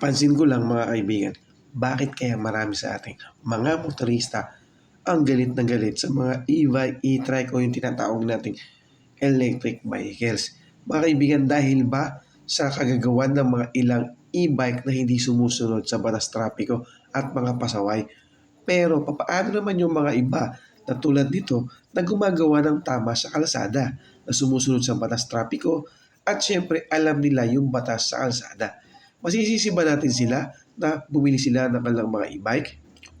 Pansin ko lang mga kaibigan, bakit kaya marami sa ating mga motorista ang galit na galit sa mga e-bike, e-trike o yung tinatawag nating electric vehicles. Mga kaibigan, dahil ba sa kagagawan ng mga ilang e-bike na hindi sumusunod sa batas trapiko at mga pasaway? Pero papaano naman yung mga iba na tulad nito na gumagawa ng tama sa kalsada na sumusunod sa batas trapiko at syempre alam nila yung batas sa kalsada. Masisisi ba natin sila na bumili sila ng kanilang mga e-bike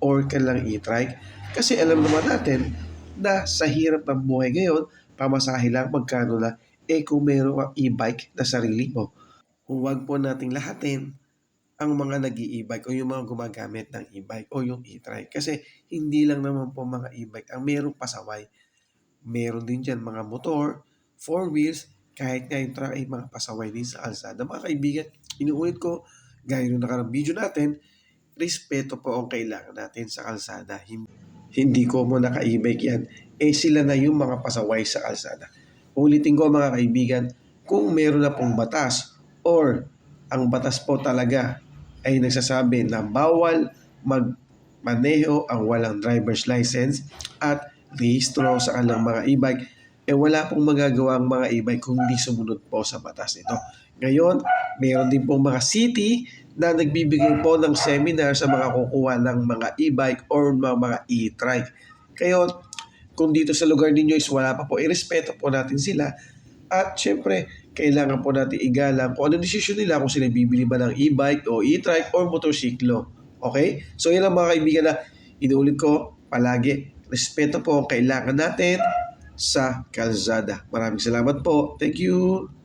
or kanilang e-trike? Kasi alam naman natin na sa hirap ng buhay ngayon, pamasahe lang magkano na eh kung meron kang e-bike na sarili mo. Huwag po nating lahatin ang mga nag e-bike o yung mga gumagamit ng e-bike o yung e-trike. Kasi hindi lang naman po mga e-bike ang merong pasaway. Meron din dyan mga motor, four wheels, kahit nga yung truck ay mga pasaway din sa kalsada. Mga kaibigan, inuulit ko, gaya nung nakarang video natin, respeto po ang kailangan natin sa kalsada. Hin- Hindi ko mo naka-e-bike yan, eh sila na yung mga pasaway sa kalsada. Ulitin ko mga kaibigan, kung meron na pong batas or ang batas po talaga ay nagsasabi na bawal magmaneho ang walang driver's license at rehistro sa kanilang mga e-bike, eh wala pong magagawa ang mga e-bike kung hindi sumunod po sa batas nito. Ngayon, meron din pong mga city na nagbibigay po ng seminar sa mga kukuha ng mga e-bike or mga, mga e-trike. Kayo, kung dito sa lugar ninyo is wala pa po, irespeto po natin sila. At syempre, kailangan po natin igalang kung ano desisyon nila kung sila bibili ba ng e-bike o e-trike or motorsiklo. Okay? So yan ang mga kaibigan na inuulit ko palagi. Respeto po ang kailangan natin sa kalsada. Maraming salamat po. Thank you.